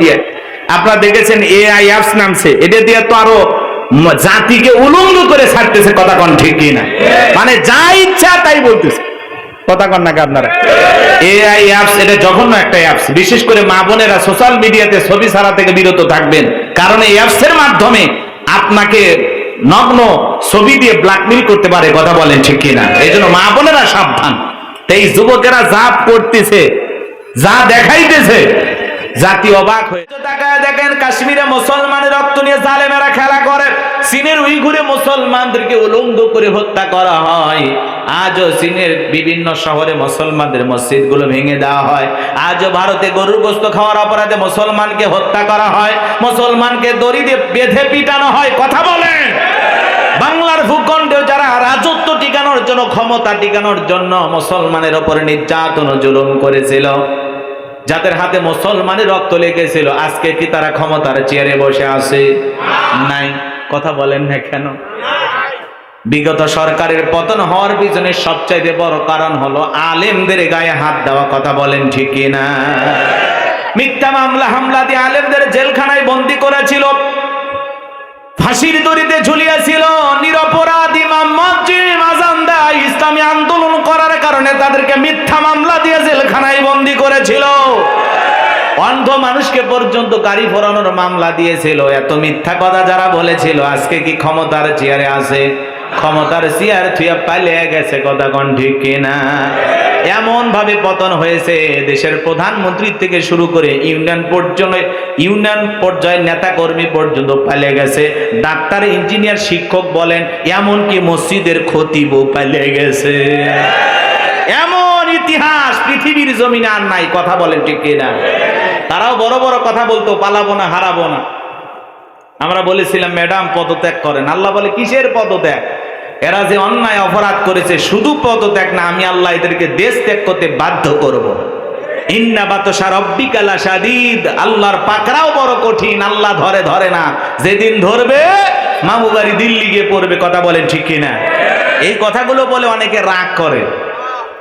দিয়ে। আপনারা দেখেছেন এআই অ্যাপস নামছে। এটা দিয়ে তো আরও জাতিকে উলঙ্গ করে ছাড়তেছে কথা কন ঠিক না মানে যা ইচ্ছা তাই বলতেছে। কথা কন নাকি আপনারা? এআই অ্যাপস এটা জঘন্য একটা অ্যাপস বিশেষ করে মা বোনেরা সোশ্যাল মিডিয়াতে ছবি ছাড়া থেকে বিরত থাকবেন। কারণ এই অ্যাপস এর মাধ্যমে আপনাকে নগ্ন ছবি দিয়ে ব্ল্যাকমেল করতে পারে কথা বলেন ঠিক কিনা? এই জন্য মা বোনেরা সাবধান। এই যুবকেরা যা করতেছে যা দেখাইতেছে জাতি অবাক হয়ে তাকায় দেখেন কাশ্মীরে মুসলমানের রক্ত নিয়ে জালেমেরা খেলা করে। চীনের উইঘুরে মুসলমানদেরকে উলঙ্গ করে হত্যা করা হয়। আজও চীনের বিভিন্ন শহরে মুসলমানদের মসজিদগুলো ভেঙে দেওয়া হয়। আজও ভারতে গরুর গোস্ত খাওয়ার অপরাধে মুসলমানকে হত্যা করা হয়। মুসলমানকে দড়ি দিয়ে বেঁধে পিটানো হয়। কথা বলেন! বাংলার ভূখণ্ডে যারা রাজত্ব টিকানোর জন্য, ক্ষমতা টিকানোর জন্য মুসলমানের ওপর নির্যাতন জুলুম করেছিল। যাদের হাতে মুসলমানের রক্ত লেগেছিল, আজকে কি তারা ক্ষমতার চেয়ারে বসে আছে? নাই। কথা বলেন না কেন? বিগত সরকারের পতন হওয়ার পিছনে সবচাইতে বড় কারণ হলো আলেমদের গায়ে হাত দেওয়া কথা বলেন ঠিকই না? মিথ্যা মামলা, হামলা দিয়ে আলেমদের জেলখানায় বন্দি করেছিল, ফাঁসির দড়িতে ঝুলিয়েছিল, নিরপরাধ কারণে তাদেরকে মিথ্যা মামলা দিয়ে জেলখানায় বন্দি করেছিল। অন্ধ মানুষকে পর্যন্ত গাড়ি ফোরানোর মামলা দিয়েছিল। এত মিথ্যা কথা যারা বলেছিল, আজকে কি ক্ষমতার চেয়ারে আছে? ক্ষমতার চেয়ার থুয়া পালিয়ে গেছে, কথা কোন ঠিক কিনা? এমন ভাবে পতন হয়েছে, দেশের প্রধানমন্ত্রী থেকে শুরু করে ইউনিয়ন পর্যন্ত, ইউনিয়ন পর্যায়ের নেতা কর্মী পর্যন্ত পালিয়ে গেছে। ডাক্তার, ইঞ্জিনিয়ার, শিক্ষক বলেন, এমনকি মসজিদের খতিবও পালিয়ে গেছে। এমন ইতিহাস, পৃথিবীর জমিনে আর নাই, কথা বলেন ঠিক কিনা? তারাও বড় বড় কথা বলতো পালাবো না, হারাবো না। আমরা বলেছিলাম, ম্যাডাম, পদত্যাগ করেন। আল্লাহ বলে, কিসের পদত্যাগ? এরা যে অন্যায়, অপরাধ করেছে, শুধু পদত্যাগ না, আমি আল্লাহ এদেরকে দেশ ত্যাগ করতে বাধ্য করব। আল্লাহর বড় কঠিন, আল্লাহ ধরে ধরে না। যেদিন ধরবে দিল্লি গিয়ে পড়বে, কথা বলেন ঠিক কিনা? এই কথাগুলো বলে অনেকে রাগ করে।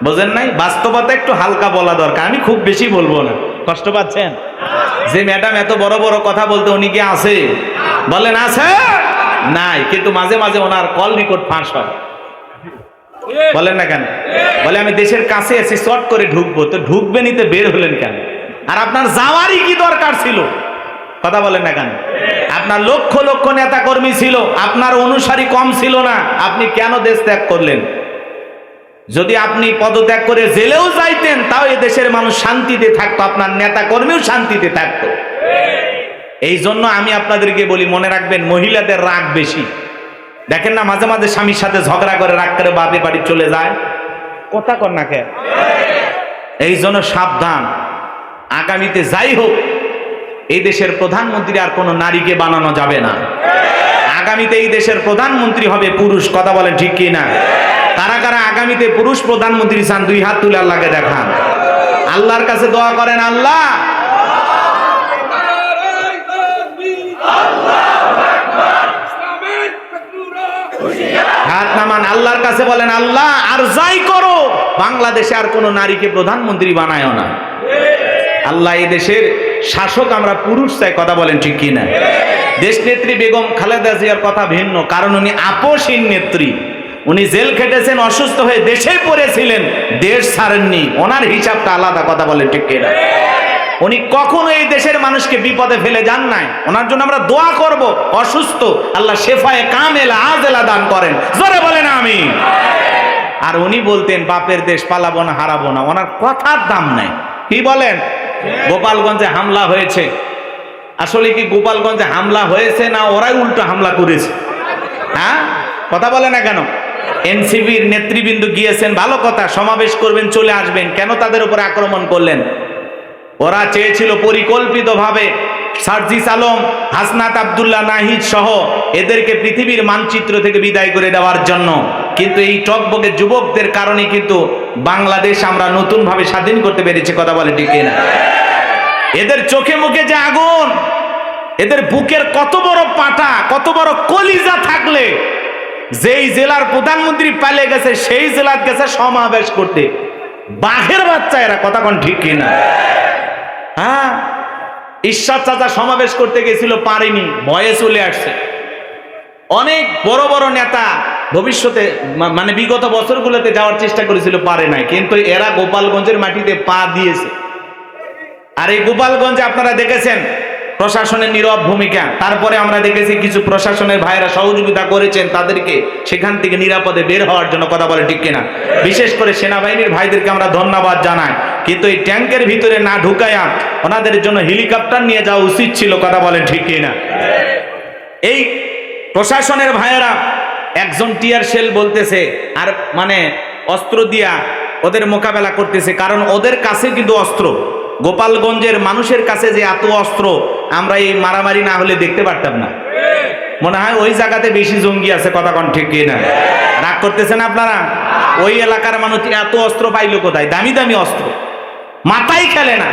বোঝেন নাই? বাস্তবতা একটু হালকা বলা দরকার। আমি খুব বেশি বলব না। কষ্ট পাচ্ছেন? যে ম্যাডাম এত বড় বড় কথা বলতে উনি কি আছে? বলেন, আছে? নাই। কিন্তু মাঝে মাঝে ওনার কল রেকর্ড ফাঁস হয়। বলেন না কেন? বলে, আমি দেশের কাছে এসে শর্ট করে ঢুকবো। তো ঢুকবে নিতে বের হলেন কেন? আর আপনার যাওয়ারই কি দরকার ছিল? কথা বলেন না কেন? আপনার লক্ষ লক্ষ নেতা কর্মী ছিল। আপনার অনুসারী কম ছিল না। আপনি কেন দেশ ত্যাগ করলেন? যদি আপনি পদত্যাগ করে জেলেও যাইতেন, তাও দেশের মানুষ শান্তিতে থাকতো, আপনার নেতা কর্মীও শান্তিতে থাকতো। এই জন্য আমি আপনাদেরকে বলি, মনে রাখবেন, মহিলাদের রাগ বেশি। দেখেন না, মাঝে মাঝে স্বামীর সাথে ঝগড়া করে, রাগ করে বাপে বাড়ি চলে যায়। কথা কর না কে এই জন্য সাবধান। আগামীতে যাই হোক এই দেশের প্রধানমন্ত্রী আর কোনো নারীকে বানানো যাবে না। আগামীতে এই দেশের প্রধানমন্ত্রী হবে পুরুষ, কথা বলেন ঠিক কি না কারা কারা আগামীতে পুরুষ প্রধানমন্ত্রী চান, দুই হাত তুলে আল্লাহকে দেখান। আল্লাহর কাছে দোয়া করেন, আল্লাহ। হাত নামান, আল্লাহর কাছে বলেন, আল্লাহ, আর যাই করো, বাংলাদেশে আর কোনো নারীকে প্রধানমন্ত্রী বানায়ও না। আল্লাহ এই দেশের শাসক আমরা পুরুষ চাই, কথা বলেন ঠিক কি না দেশ নেত্রী বেগম খালেদা জিয়ার কথা ভিন্ন, কারণ উনি আপোষহীন নেত্রী। উনি জেল খেটেছেন, অসুস্থ হয়ে দেশেই পড়েছিলেন, দেশ ছাড়েননি। ওনার হিসাবটা আলাদা, কথা বলে ঠিক কিনা? উনি কখনো এই দেশের মানুষকে বিপদে ফেলে যান নাই। ওনার জন্য আমরা দোয়া করব, অসুস্থ, আল্লাহ শেফায়ে কামেলা, আজেলা দান করেন। জোরে বলেন আমি আর উনি বলতেন, বাপের দেশ পালাবো না, হারাবো না। ওনার কথার দাম নাই। কি বলেন? গোপালগঞ্জে হামলা হয়েছে। আসলে কি গোপালগঞ্জে হামলা হয়েছে না ওরাই উল্টো হামলা করেছে? হ্যাঁ? কথা বলে না কেন? এনসিবির নেতৃবৃন্দ গিয়েছেন, ভালো কথা, সমাবেশ করবেন, চলে আসবেন। কেন তাদের উপর আক্রমণ করলেন? ওরা চেয়েছিল পরিকল্পিতভাবে সার্জিস আলম, হাসনাত আবদুল্লাহ নাহিদ সহ এদেরকে পৃথিবীর মানচিত্র থেকে বিদায় করে দেওয়ার জন্য। কিন্তু এই টকবগে যুবকদের কারণে কিন্তু বাংলাদেশ আমরা নতুনভাবে স্বাধীন করতে পেরেছি, কথা বলে ঠিক না এদের চোখে মুখে যে আগুন এদের বুকের কত বড় পাটা, কত বড় কলিজা থাকলে যেই জেলার প্রধানমন্ত্রী পালিয়ে গেছে, সেই জেলার গেছে সমাবেশ করতে। বাঘের বাচ্চা এরা, কথা কোন ঠিক কিনা হ্যাঁ? ঈশ্বর চাচা সমাবেশ করতে গেছিল, পারেনি, ভয়ে চলে আসছে। অনেক বড় বড় নেতা ভবিষ্যতে মানে বিগত বছরগুলোতে যাওয়ার চেষ্টা করেছিল, পারে নাই। কিন্তু এরা গোপালগঞ্জের মাটিতে পা দিয়েছে। আর এই গোপালগঞ্জে আপনারা দেখেছেন প্রশাসনের নীরব ভূমিকা। তারপরে আমরা দেখেছি কিছু প্রশাসনের ভাইরা সহযোগিতা করেছেন তাদেরকে সেখান থেকে নিরাপদে বের হওয়ার জন্য কথা বলে, ঠিক কিনা? বিশেষ করে সেনাবাহিনীর ভাইদেরকে আমরা ধন্যবাদ জানাই। কিন্তু এই ট্যাঙ্কের ভিতরে না ঢুকায়া ওনাদের জন্য হেলিকপ্টার নিয়ে যাওয়া উচিত ছিল, কথা বলেন ঠিক কিনা? এই প্রশাসনের ভাইয়েরা একজন টিয়ার সেল বলতেছে, আর মানে অস্ত্র দিয়া ওদের মোকাবেলা করতেছে, কারণ ওদের কাছে কিন্তু অস্ত্র। গোপালগঞ্জের মানুষের কাছে যে এত অস্ত্র আমরা এই মারামারি না হলে দেখতে পারতাম না। মনে হয় ওই জায়গাতে বেশি জঙ্গি আছে কথা কন ঠিক না? রাগ করতেছেন আপনারা? ওই এলাকার মানুষ এত অস্ত্র পাইলো কোথায়? দামি দামি অস্ত্র। মাথাই খেলে না।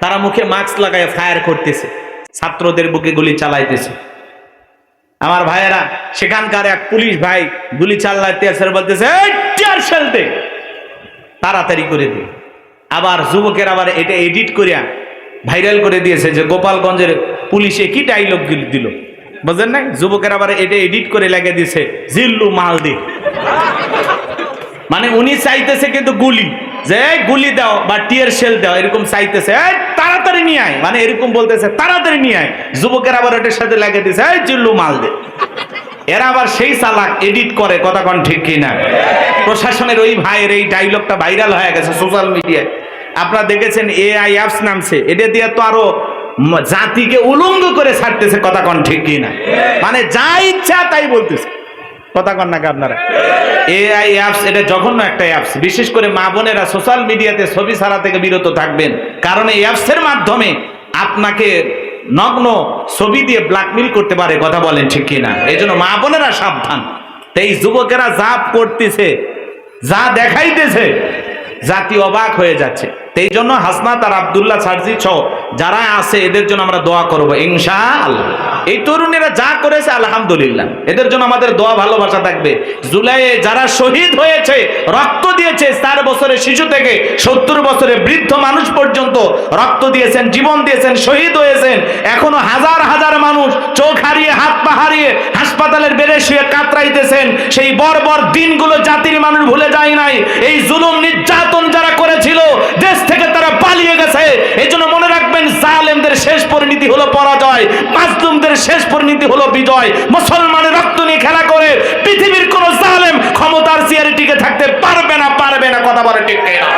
তারা মুখে মাস্ক লাগায় ফায়ার করতেছে। ছাত্রদের বুকে গুলি চালাইতেছে। আমার ভাইয়েরা সেখানকার এক পুলিশ ভাই গুলি চালাইতে আসে বলতেছে "এই, তাড়াতাড়ি করে দি। আবার যুবকের আবার এটা এডিট করিয়া ভাইরাল করে দিয়েছে যে গোপালগঞ্জের পুলিশে কি ডাইলগ দিল বুঝলেন না যুবকের আবার এটা এডিট করে লাগিয়ে দিয়েছে, জিল্লু মালদি। মানে উনি চাইতেছে কিন্তু গুলি। যে গুলি দাও বা টিয়ার শেল দাও। এরকম চাইতেছে। তাড়াতাড়ি নিয়ে আয়। মানে এরকম বলতেছে, তাড়াতাড়ি নিয়ে আয়। যুবকের আবার এটার সাথে লাগিয়ে দিয়েছে, এই মাল দে এরা আবার সেই চালাক এডিট করে, কথা কন ঠিক কিনা। প্রশাসনের ওই ভাইয়ের এই ডাইলগটা ভাইরাল হয়ে গেছে সোশ্যাল মিডিয়ায় আপনারা দেখেছেন এআই অ্যাপস নামছে। এটা দিয়ে তো আরও জাতিকে উলঙ্গ করে ছাড়তেছে, কথা কন ঠিক কিনা মানে যা ইচ্ছা তাই বলতেছে। কথা কন নাকি আপনারা? এআই অ্যাপস এটা জঘন্য একটা অ্যাপস বিশেষ করে মা বোনেরা সোশ্যাল মিডিয়াতে ছবি ছাড়া থেকে বিরত থাকবেন। কারণ এই অ্যাপসের মাধ্যমে আপনাকে নগ্ন ছবি দিয়ে ব্ল্যাকমেল করতে পারে, কথা বলেন ঠিক কিনা এই জন্য মা বোনেরা সাবধান। এই যুবকেরা যা করতেছে যা দেখাইতেছে, জাতি অবাক হয়ে যাচ্ছে। এই জন্য হাসনাত আর আবদুল্লাহ সার্জি ছ যারা আছে, এদের জন্য আমরা দোয়া করব ইনশা এই তরুণেরা যা করেছে, আলহামদুলিল্লাহ। এদের জন্য আমাদের দোয়া ভালোবাসা থাকবে। জুলাইয়ে যারা শহীদ হয়েছে, রক্ত দিয়েছে, চার বছরের শিশু থেকে সত্তর বছরের বৃদ্ধ মানুষ পর্যন্ত রক্ত দিয়েছেন, জীবন দিয়েছেন, শহীদ হয়েছেন। এখনও হাজার হাজার মানুষ চোখ হারিয়ে, হাত পা হারিয়ে হাসপাতালের বেড়ে শুয়ে কাতরাইতেছেন। সেই বর্বর দিনগুলো জাতির মানুষ ভুলে যায় নাই। এই জুলুম নির্যাতন যারা করেছিল দেশ থেকে তারা পালিয়ে গেছে এই জন্য মনে রাখবেন জালেমদের শেষ পরিণতি হলো পরাজয় মাজলুমদের পরিণতি হলো বিজয়। মুসলমানের রক্ত নিয়ে খেলা করে পৃথিবীর কোন জালেম ক্ষমতার চেয়ারে টিকে থাকতে পারবে না পারবে না, কথা বলে টিকে না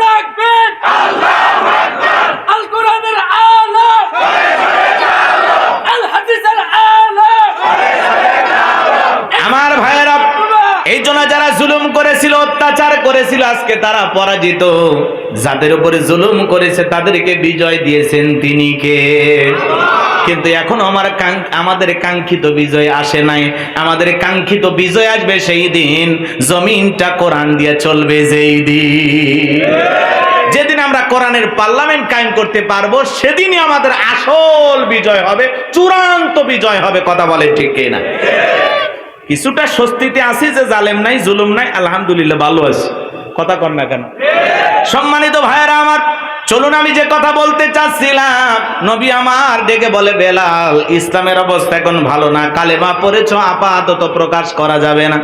তাকবীর আল্লাহ তাকবীর আল কোরআনের আলো আল হাদিসের আলো আমার ভাইয়েরা এই জন্য যারা জুলুম করেছিল অত্যাচার করেছিল আজকে তারা পরাজিত। যাদের উপরে জুলুম করেছে, তাদেরকে বিজয় দিয়েছেন তিনি কে? কিন্তু এখন আমার আমাদের কাঙ্ক্ষিত বিজয় আসে নাই। আমাদের কাঙ্ক্ষিত বিজয় আসবে সেই দিন। জমিনটা কোরআন দিয়ে চলবে যেই দিন। যেদিন আমরা কোরআনের পার্লামেন্ট কায়েম করতে পারব, সেদিনই আমাদের আসল বিজয় হবে, চূড়ান্ত বিজয় হবে, কথা বলে ঠিক না? কিছুটা স্বস্তিতে আছি যে জালেম নাই, জুলুম নাই, আলহামদুলিল্লাহ ভালো আছি। কথা কর না কেন? সম্মানিত ভাইয়েরা আমার, চলুন আমি যে কথা বলতে চাচ্ছিলাম, নবী আমার ডেকে বলে, বেলাল, ইসলামের অবস্থা এখন ভালো না কালে কালেমা পড়েছ, আপাতত প্রকাশ করা যাবে না।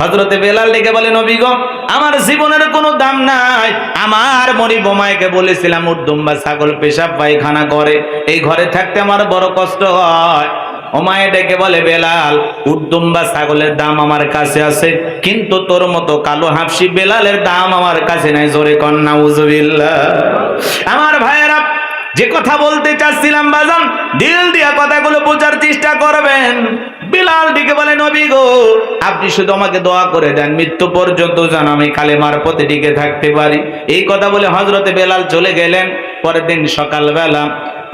হজরতে বেলাল ডেকে বলে, নবী গো, আমার জীবনের কোনো দাম নাই। আমার মরি বোমাইকে বলেছিলাম উর্দুম্বা ছাগল পেশাব পায়খানা করে। এই ঘরে থাকতে আমার বড় কষ্ট হয়। ওমায়ে ডেকে বলে, বেলাল উদ্দুম্বা ছাগলের দাম আমার কাছে আছে, কিন্তু তোর মতো কালো হাফসি বেলালের দাম আমার কাছে নাই, জোরে কন্যা আমার ভাইয়েরা, যে কথা বলতে চাচ্ছিলাম বাজান, দিল দিয়া কথাগুলো বোঝার চেষ্টা করবেন। বিলাল দিকে বলে, নবী গো, আপনি শুধু আমাকে দোয়া করে দেন, মৃত্যু পর্যন্ত যেন আমি কালেমার পথে টিকে থাকতে পারি। এই কথা বলে হজরতে বেলাল চলে গেলেন। পরের দিন সকালবেলা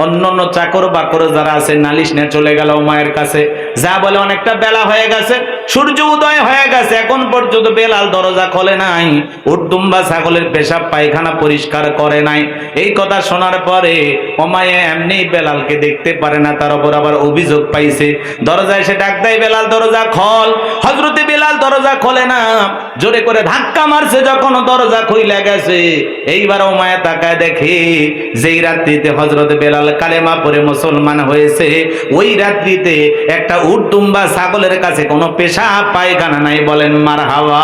অন্য অন্য চাকর বাকর যারা আছে, নালিশ নিয়ে চলে গেল মায়ের কাছে। যা বলে অনেকটা বেলা হয়ে গেছে, সূর্য উদয় হয়ে গেছে, এখন পর্যন্ত বেলাল দরজা খোলে নাই উর্দুম্বা ছাগলের পেশাব পায়খানা পরিষ্কার করে নাই। এই কথা শোনার পরে ওমায়ে এমনি বেলালকে দেখতে পারে না, তার উপর আবার অভিযোগ পাইছে। দরজা এসে ডাক দেয়, বেলাল, দরজা খোল। হজরতে বেলাল দরজা খোলে না, জোরে করে ধাক্কা মারছে যখন দরজা খুইলা গেছে। এইবার ওমায়া তাকায় দেখে, যেই রাত্রিতে হজরত বেলাল কালেমা পরে মুসলমান হয়েছে। ওই রাত্রিতে একটা উর্দুম্বা ছাগলের কাছে কোনো পেশা, পায়খানা নাই বলেন মার হাওয়া